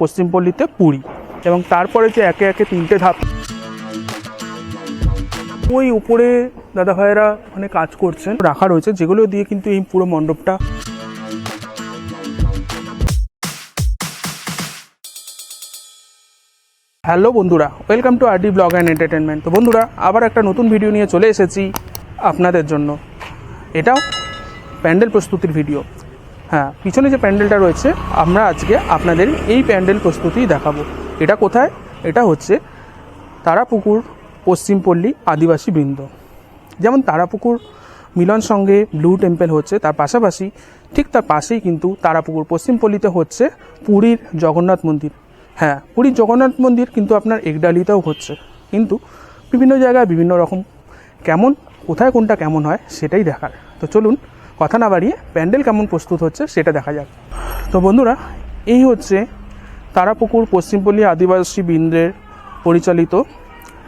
পশ্চিমপল্লীতে পুরী এবং তারপরে যে একে একে তিনটে ধাপ। ওই উপরে দাদা ভাইয়েরা মানে কাজ করছেন। রাখা রয়েছে, যেগুলো দিয়ে কিন্তু এই পুরো মণ্ডপটা হ্যালো বন্ধুরা, welcome to RD blog and entertainment তো বন্ধুরা, আবার একটা নতুন ভিডিও নিয়ে চলে এসেছি আপনাদের জন্য। এটাও প্যান্ডেল প্রস্তুতির ভিডিও। হ্যাঁ পিছনে যে প্যান্ডেলটা রয়েছে, আমরা আজকে আপনাদের এই প্যান্ডেল প্রস্তুতি দেখাবো। এটা কোথায়? এটা হচ্ছে তারাপুকুর, পশ্চিমপল্লী আদিবাসী বৃন্দ। যেমন তারাপুকুর মিলন সঙ্গে ব্লু টেম্পল হচ্ছে, তার পাশাপাশি ঠিক তার পাশেই কিন্তু তারাপুকুর পশ্চিমপল্লীতে হচ্ছে পুরীর জগন্নাথ মন্দির। হ্যাঁ পুরীর জগন্নাথ মন্দির কিন্তু আপনার একডালিতেও হচ্ছে। কিন্তু বিভিন্ন জায়গায় বিভিন্ন রকম, কেমন, কোথায় কোনটা কেমন হয় সেটাই দেখার। তো চলুন কথা না বাড়িয়ে প্যান্ডেল কেমন প্রস্তুত হচ্ছে সেটা দেখা যাক। তো বন্ধুরা, এই হচ্ছে তারাপুকুর পশ্চিমপল্লী আদিবাসী বৃন্দের পরিচালিত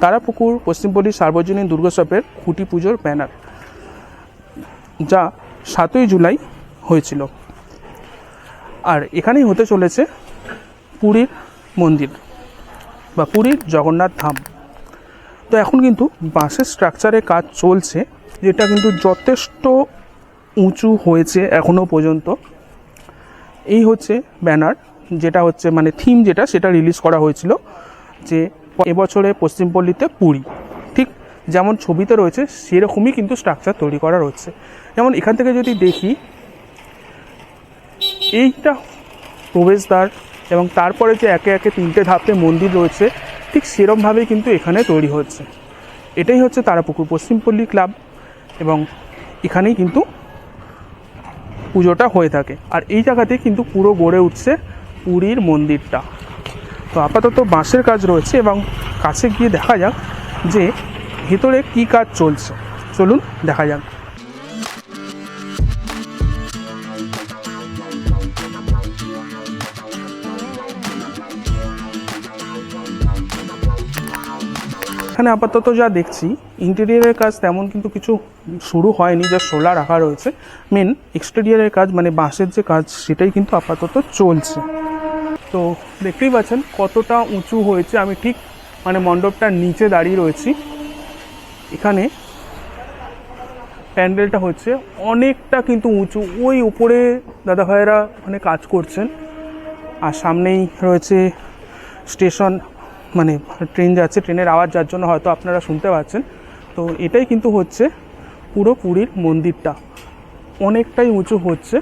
তারাপুকুর পশ্চিমপল্লী সার্বজনীন দুর্গোৎসবের খুঁটি পুজোর ব্যানার, যা সাতই জুলাই হয়েছিল। আর এখানেই হতে চলেছে পুরীর মন্দির বা পুরীর জগন্নাথ ধাম। তো এখন কিন্তু বাঁশের স্ট্রাকচারে কাজ চলছে, যেটা কিন্তু যথেষ্ট উঁচু হয়েছে এখনও পর্যন্ত। এই হচ্ছে ব্যানার, যেটা হচ্ছে মানে থিম যেটা, সেটা রিলিজ করা হয়েছিল যে এবছরে পশ্চিমপল্লীতে পুরী। ঠিক যেমন ছবিতে রয়েছে, সেরকমই কিন্তু স্ট্রাকচার তৈরি করা রয়েছে। যেমন এখান থেকে যদি দেখি, এইটা প্রবেশদ্বার এবং তারপরে যে একে একে তিনটে ধাপে মন্দির রয়েছে, ঠিক সেরমভাবেই কিন্তু এখানে তৈরি হচ্ছে। এটাই হচ্ছে তারাপুকুর পশ্চিমপল্লী ক্লাব এবং এখানেই কিন্তু পুজোটা হয়ে থাকে। আর এই জায়গাতে কিন্তু পুরো গড়ে উঠছে পুরীর মন্দিরটা। তো আপাতত বাঁশের কাজ রয়েছে এবং কাছে গিয়ে দেখা যাক যে ভেতরে কী কাজ চলছে। চলুন দেখা যাক। এখানে আপাতত যা দেখছি ইন্টেরিয়ারের কাজ তেমন কিন্তু কিছু শুরু হয়নি যা সোলা রাখা রয়েছে। মেন এক্সটেরিয়ারের কাজ মানে বাঁশের যে কাজ, সেটাই কিন্তু আপাতত চলছে। তো দেখতেই পাচ্ছেন কতটা উঁচু হয়েছে। আমি ঠিক মানে মণ্ডপটার নিচে দাঁড়িয়ে রয়েছি। এখানে প্যান্ডেলটা হচ্ছে অনেকটা কিন্তু উঁচু। ওই উপরে দাদা ভাইয়েরা মানে কাজ করছেন। আর সামনেই রয়েছে স্টেশন। মানে ট্রেন যাচ্ছে, ট্রেনের আওয়াজ যার জন্য হয়তো আপনারা শুনতে পাচ্ছেন। তো এটাই কিন্তু হচ্ছে পুরো পুরীর মন্দিরটা। অনেকটাই উঁচু হচ্ছে।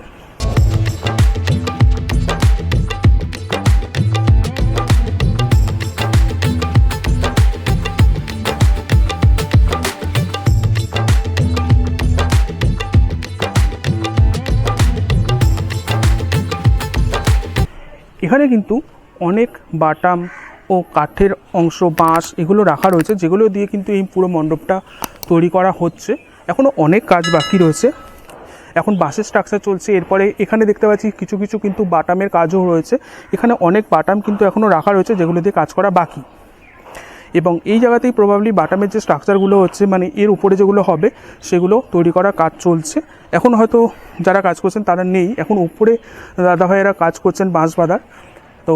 এখানে কিন্তু অনেক বাটাম ও কাঠের অংশ, বাঁশ এগুলো রাখা রয়েছে, যেগুলো দিয়ে কিন্তু এই পুরো মণ্ডপটা তৈরি করা হচ্ছে। এখনও অনেক কাজ বাকি রয়েছে। এখন বাসের স্ট্রাকচার চলছে। এরপরে এখানে দেখতে পাচ্ছি কিছু কিছু কিন্তু বাটামের কাজও রয়েছে। এখানে অনেক বাটাম কিন্তু এখনও রাখা রয়েছে, যেগুলো দিয়ে কাজ করা বাকি। এবং এই জায়গাতেই প্রবাবলি বাটামের যে স্ট্রাকচারগুলো হচ্ছে মানে এর উপরে যেগুলো হবে, সেগুলো তৈরি করা কাজ চলছে। এখন হয়তো যারা কাজ করছেন তারা নেই। এখন উপরে দাদা ভাইয়েরা কাজ করছেন বাঁশ বাঁধার। তো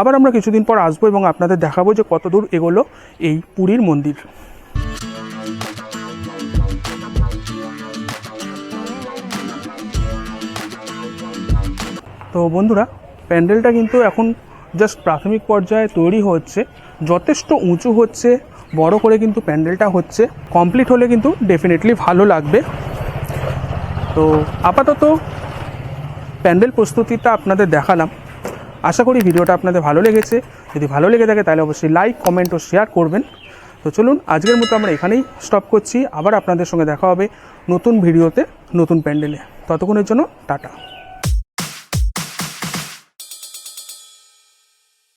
আবার আমরা কিছুদিন পর আসব এবং আপনাদের দেখাবো যে কত দূর এগোলো এই পুরীর মন্দির। তো বন্ধুরা, প্যান্ডেলটা কিন্তু এখন জাস্ট প্রাথমিক পর্যায়ে তৈরি হচ্ছে। যথেষ্ট উঁচু হচ্ছে, বড় করে কিন্তু প্যান্ডেলটা হচ্ছে। কমপ্লিট হলে কিন্তু ডেফিনেটলি ভালো লাগবে। তো আপাতত প্যান্ডেল প্রস্তুতিটা আপনাদের দেখালাম। আশা করি ভিডিওটা আপনাদের ভালো লেগেছে। যদি ভালো লেগে থাকে তাহলে অবশ্যই লাইক, কমেন্ট ও শেয়ার করবেন। তো চলুন, আজকের মতো আমরা এখানেই স্টপ করছি। আবার আপনাদের সঙ্গে দেখা হবে নতুন ভিডিওতে, নতুন প্যান্ডেলে। ততক্ষণের জন্য টাটা।